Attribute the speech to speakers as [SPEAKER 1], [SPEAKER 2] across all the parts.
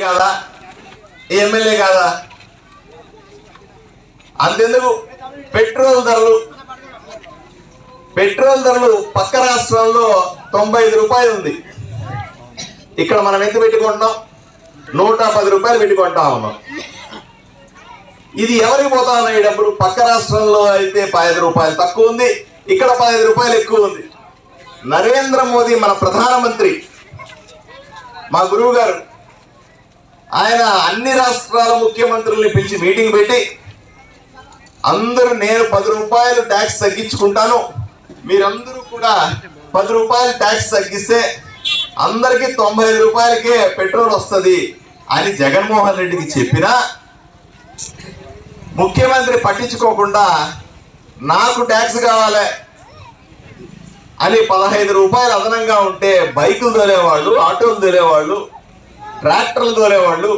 [SPEAKER 1] కాదా? ఈ ఎమ్మెల్యే కాదా? అంతెందుకు? పెట్రోల్ ధరలు. పెట్రోల్ ధరలు పక్క రాష్ట్రంలో తొంభై ఐదు రూపాయలు ఉంది. ఇక్కడ మనం ఎంత పెట్టుకుంటున్నాం? నూట పది రూపాయలు పెట్టుకుంటా ఉన్నాం. ఇది ఎవరికి పోతా ఉన్నాయి డబ్బులు? పక్క రాష్ట్రంలో అయితే పదహైదు రూపాయలు తక్కువ ఉంది. ఇక్కడ పదహైదు రూపాయలు ఎక్కువ ఉంది. నరేంద్ర మోదీ మన ప్రధానమంత్రి. మా గురువు గారు ఆయన అన్ని రాష్ట్రాల ముఖ్యమంత్రుల్ని పిలిచి మీటింగ్ పెట్టి అందరూ నేను పది రూపాయలు ట్యాక్స్ తగ్గించుకుంటాను. మీరందరూ కూడా పది రూపాయలు ట్యాక్స్ తగ్గిస్తే అందరికీ తొంభై ఐదు రూపాయలకే పెట్రోల్ వస్తుంది అని జగన్మోహన్ రెడ్డికి చెప్పినా ముఖ్యమంత్రి పట్టించుకోకుండా నాకు ట్యాక్స్ కావాలి అని పదహైదు రూపాయలు అదనంగా ఉంటే బైకులు తోలేవాళ్ళు ఆటోలు తోలేవాళ్ళు ట్రాక్టర్లు తోలేవాళ్ళు.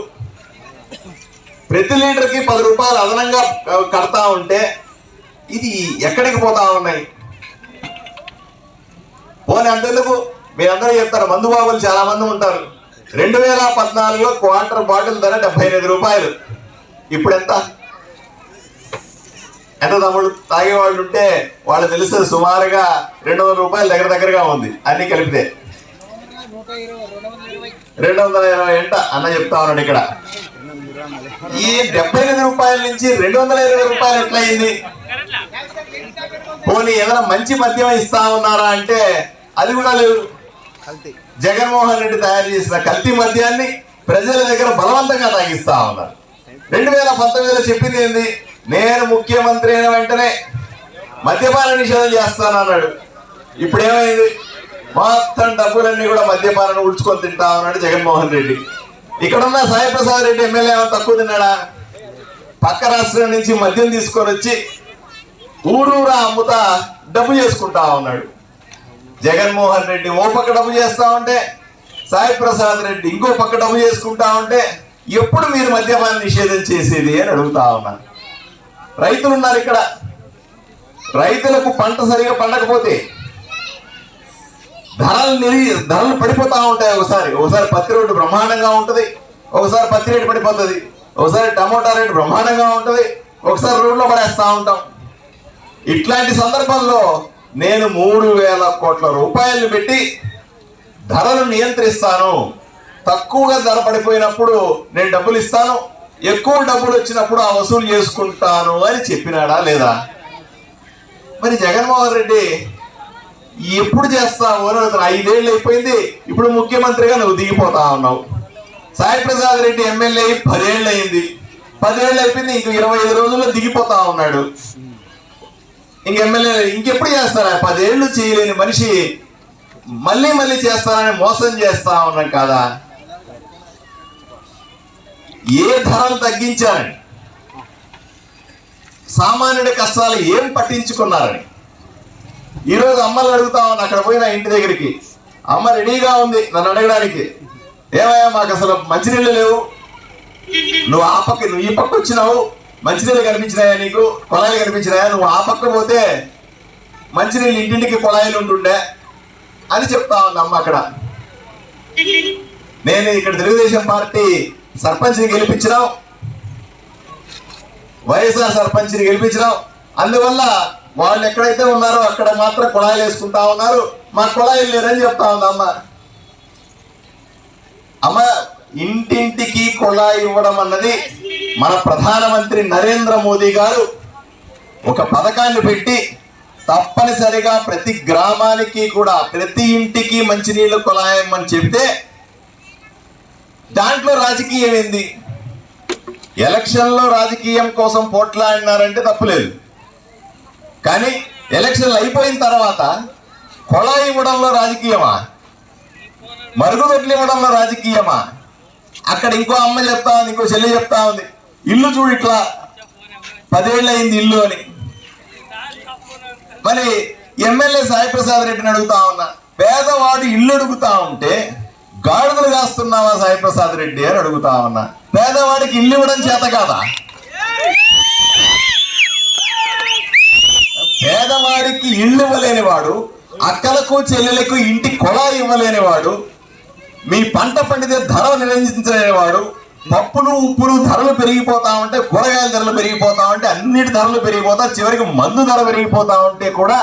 [SPEAKER 1] ప్రతి లీటర్కి పది రూపాయలు అదనంగా కడతా ఉంటే ఇది ఎక్కడికి పోతా ఉన్నాయి? పోనీ అంతెందుకు? మీరందరూ చెప్తారు మందు బాబులు చాలా మంది ఉంటారు. రెండు వేల పద్నాలుగులో క్వార్టర్ బాటిల్ ధర డెబ్బై ఎనిమిది రూపాయలు. ఇప్పుడు ఎంత? ఎంత తమ్ముడు? తాగేవాళ్ళు ఉంటే వాళ్ళు తెలుస్తుంది సుమారుగా రెండు వందల రూపాయలు దగ్గర దగ్గరగా ఉంది. అన్ని కలిపితే. రెండు వందల ఇరవై ఎంట అన్న చెప్తా ఉన్నాడు ఇక్కడ. ఈ డెబ్బై ఎనిమిది రూపాయల నుంచి రెండు వందల ఇరవై రూపాయలు ఎట్లయింది? పోనీ ఏదైనా మంచి మద్యం ఇస్తా ఉన్నారా అంటే అది కూడా లేదు. జగన్మోహన్ రెడ్డి తయారు చేసిన కల్తీ మద్యాన్ని ప్రజల దగ్గర బలవంతంగా తాగిస్తా ఉన్నారు. రెండు వేల పంతొమ్మిదిలో చెప్పింది ఏంది? నేను ముఖ్యమంత్రి అయిన వెంటనే మద్యపాన నిషేధం చేస్తానన్నాడు. ఇప్పుడు ఏమైంది మొత్తం డబ్బులన్నీ కూడా మద్యపానాన్ని ఉడుచుకొని తింటా ఉన్నాడు జగన్మోహన్ రెడ్డి. ఇక్కడున్న ఉన్న సాయిప్రసాద్ రెడ్డి ఎమ్మెల్యే ఏమైనా తక్కువ తిన్నాడా? పక్క రాష్ట్రం నుంచి మద్యం తీసుకొని వచ్చి ఊరూరా అమ్ముతా డబ్బు చేసుకుంటా ఉన్నాడు. జగన్మోహన్ రెడ్డి ఓ పక్క డబ్బు చేస్తా ఉంటే సాయి ప్రసాద్ రెడ్డి ఇంకో పక్క డబ్బు చేసుకుంటా ఉంటే ఎప్పుడు మీరు మద్యపాన నిషేధం చేసేది అని అడుగుతా ఉన్నాను రైతులు ఉన్నారు ఇక్కడ. రైతులకు పంట సరిగా పండకపోతే ధరలు నిరి ధరలు పడిపోతా ఉంటాయి. ఒకసారి ఒకసారి పత్తి రోడ్డు బ్రహ్మాండంగా ఉంటుంది. ఒకసారి పత్తి రేటు పడిపోతుంది. ఒకసారి టమోటా రేటు బ్రహ్మాండంగా ఉంటుంది. ఒకసారి రోడ్లో పడేస్తా ఉంటాం. ఇట్లాంటి సందర్భంలో నేను మూడు వేల కోట్ల రూపాయలు పెట్టి ధరలు నియంత్రిస్తాను. తక్కువగా ధర పడిపోయినప్పుడు నేను డబ్బులు ఇస్తాను. ఎక్కువ డబ్బులు వచ్చినప్పుడు ఆ వసూలు చేసుకుంటాను అని చెప్పినాడా లేదా? మరి జగన్మోహన్ రెడ్డి ఎప్పుడు చేస్తావు అని అతను ఐదేళ్ళు అయిపోయింది. ఇప్పుడు ముఖ్యమంత్రిగా నువ్వు దిగిపోతా ఉన్నావు. సాయి ప్రసాద్ రెడ్డి ఎమ్మెల్యే అయి పదేళ్ళు అయింది. పదేళ్ళు అయిపోయింది. ఇంక ఇరవై ఐదు రోజుల్లో దిగిపోతా ఉన్నాడు. ఇంక ఎమ్మెల్యే ఇంకెప్పుడు చేస్తారా? పదేళ్ళు చేయలేని మనిషి మళ్ళీ మళ్ళీ చేస్తానని మోసం చేస్తా ఉన్నాం కదా. ఏ ధరలు తగ్గించారని సామాన్యుడి కష్టాలు ఏం పట్టించుకున్నారని ఈరోజు అమ్మల్ని అడుగుతా ఉన్నా అక్కడ పోయిన ఇంటి దగ్గరికి. అమ్మ రెడీగా ఉంది నన్ను అడగడానికి. ఏమయ్యా మాకు అసలు మంచినీళ్ళు లేవు. నువ్వు ఆ పక్క నువ్వు ఈ పక్క వచ్చినావు. మంచినీళ్ళు కనిపించినాయా నీకు? కొళాయిలు కనిపించినాయా? నువ్వు ఆ పక్క పోతే మంచినీళ్ళు ఇంటింటికి కొలాయిలు ఉంటుండే అని చెప్తా ఉంది అమ్మ అక్కడ. నేను ఇక్కడ తెలుగుదేశం పార్టీ సర్పంచ్ని గెలిపించినాం. వైఎస్ఆర్ సర్పంచ్ని గెలిపించినాం. అందువల్ల వాళ్ళు ఎక్కడైతే ఉన్నారో అక్కడ మాత్రం కుళాయిలు వేసుకుంటా ఉన్నారు. మా కుళాయిలు లేరని చెప్తా ఉంది అమ్మ. అమ్మ ఇంటింటికి కుళాయి ఇవ్వడం అన్నది మన ప్రధానమంత్రి నరేంద్ర మోదీ గారు ఒక పథకాన్ని పెట్టి తప్పనిసరిగా ప్రతి గ్రామానికి కూడా ప్రతి ఇంటికి మంచినీళ్ళు కుళాయమని చెప్తే దాంట్లో రాజకీయం ఏంది? ఎలక్షన్లో రాజకీయం కోసం పోట్లాడినారంటే తప్పులేదు. కానీ ఎలక్షన్లు అయిపోయిన తర్వాత కొళాయి ఇవ్వడంలో రాజకీయమా? మరుగుదొడ్లు ఇవ్వడంలో రాజకీయమా? అక్కడ ఇంకో అమ్మ చెప్తా ఉంది ఇంకో చెల్లి చెప్తా ఉంది. ఇల్లు చూడు ఇట్లా. పదేళ్ళు అయింది ఇల్లు అని. మరి ఎమ్మెల్యే సాయిప్రసాద్ రెడ్డిని అడుగుతా ఉన్నా. పేదవాడు ఇల్లు అడుగుతా ఉంటే గాడిదలు కాస్తున్నావా సాయిప్రసాద్ రెడ్డి అని అడుగుతా ఉన్నా. పేదవాడికి ఇల్లు ఇవ్వడం చేత కాదా? పేదవాడికి ఇల్లు ఇవ్వలేని వాడు అక్కలకు చెల్లెలకు ఇంటి కొలా ఇవ్వలేని వాడు మీ పంట పండితే ధర నిర్ణయించలేవాడు పప్పులు ఉప్పులు ధరలు పెరిగిపోతా ఉంటే కూరగాయల ధరలు పెరిగిపోతా ఉంటే అన్నిటి ధరలు పెరిగిపోతా చివరికి మందు ధర పెరిగిపోతా ఉంటే కూడా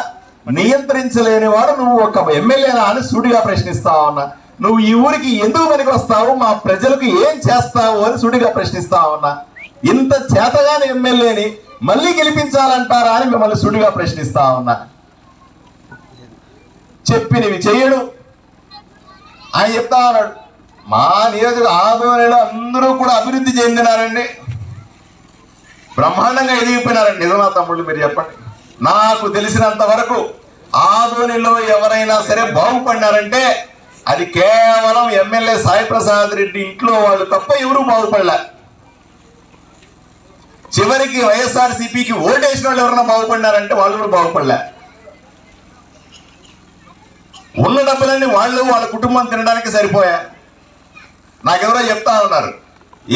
[SPEAKER 1] నియంత్రించలేని వాడు నువ్వు ఒక ఎమ్మెల్యేనా అని సుడిగా ప్రశ్నిస్తా ఉన్నా. నువ్వు ఈ ఊరికి ఎందుకు పనికి వస్తావు మా ప్రజలకు ఏం చేస్తావు? అని సుడిగా ప్రశ్నిస్తా ఉన్నా. ఇంత చేతగాని ఎమ్మెల్యేని మళ్ళీ గెలిపించాలంటారా అని మిమ్మల్ని సుడిగా ప్రశ్నిస్తా ఉన్నా. చెప్పినవి చేయడు. ఆయన చెప్తా ఉన్నాడు మా నియోజక ఆధ్వర్యంలో అందరూ కూడా అభివృద్ధి చెందినారండి. బ్రహ్మాండంగా ఎదిగిపోయినారండి. నిజమా తమ్ముళ్ళు మీరు చెప్పండి. నాకు తెలిసినంత వరకు ఆధోనిలో ఎవరైనా సరే బాగుపడినారంటే అది కేవలం ఎమ్మెల్యే సాయి ప్రసాద్ రెడ్డి ఇంట్లో వాళ్ళు తప్ప ఎవరూ బాగుపడలే. చివరికి వైఎస్ఆర్ సిపికి ఓటేసిన వాళ్ళు ఎవరైనా బాగుపడినారంటే వాళ్ళు కూడా బాగుపడలే. ఉన్న డబ్బులన్నీ వాళ్ళు వాళ్ళ కుటుంబం తినడానికి సరిపోయా? నాకెవరో చెప్తా ఉన్నారు.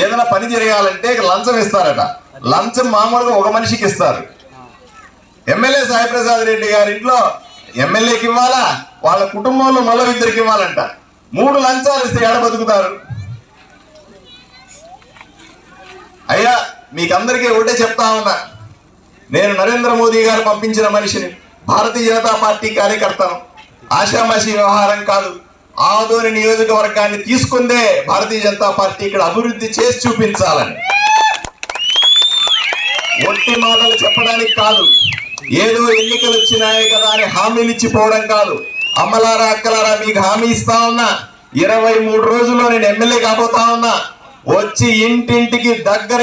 [SPEAKER 1] ఏదైనా పని జరగాలంటే లంచం ఇస్తారట. లంచం మామూలుగా ఒక మనిషికి ఇస్తారు. ఎమ్మెల్యే సాయిప్రసాద్ రెడ్డి గారి ఇంట్లో ఎమ్మెల్యేకి ఇవ్వాలా? వాళ్ళ కుటుంబంలో మళ్ళీ ఇద్దరికి ఇవ్వాలంట. మూడు లంచాలు ఇస్తే ఎడ బతుకుతారు? అయ్యా మీకందరికీ ఒకటే చెప్తా ఉన్నా. నేను నరేంద్ర మోదీ గారు పంపించిన మనిషిని భారతీయ జనతా పార్టీ కార్యకర్తను ఆషామాషి వ్యవహారం కాదు ఆదోని నియోజకవర్గాన్ని తీసుకుందే భారతీయ జనతా పార్టీ ఇక్కడ అభివృద్ధి చేసి చూపించాలని. ఒట్టి మాటలు చెప్పడానికి కాదు ఏదో ఎన్నికలు వచ్చినాయి కదా అని హామీలు ఇచ్చిపోవడం కాదు. అమ్మలారా అక్కలారా మీకు హామీ ఇస్తా ఉన్నా. ఇరవై మూడు రోజుల్లో నేను ఎమ్మెల్యే కాబోతా ఉన్నా. వచ్చి ఇంటింటికి దగ్గర